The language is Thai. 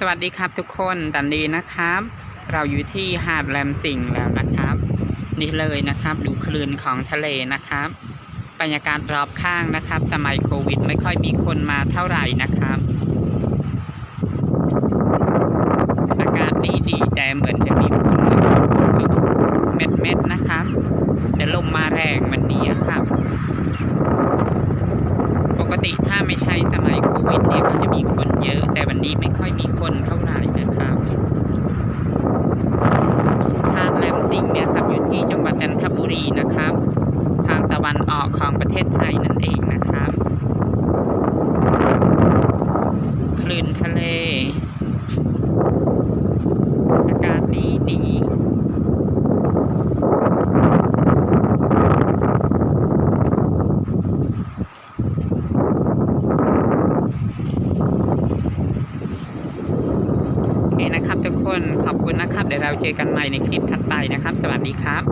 สวัสดีครับทุกคนตอนนี้นะครับ เราอยู่ที่หาดแหลมสิงห์แล้วนะครับ นี่เลยนะครับดูคลื่นของทะเลนะครับบรรยากาศรอบข้างนะครับ สมัยโควิด ไม่ค่อยมีคนมาเท่าไหร่นะครับ อากาศดีดีแต่เหมือนจะมีฝนตกเม็ดเม็ดนะครับแต่ลมมาแรงวันนี้ครับ ติถ้าไม่ใช่สมัยโควิดเนี่ยก็จะมีคนเยอะ แต่วันนี้ไม่ค่อยมีคนเท่าไหร่นะครับทางแหลมสิงห์เนี่ยครับอยู่ที่จังหวัดจันทบุรีนะครับ ทางตะวันออกของประเทศไทยนั่นเองนะครับ คลื่นทะเล อากาศดีดี โอเคนะครับทุก คนขอบคุณนะครับ เดี๋ยวเราเจอกันใหม่ในคลิปถัดไปนะครับ สวัสดีครับ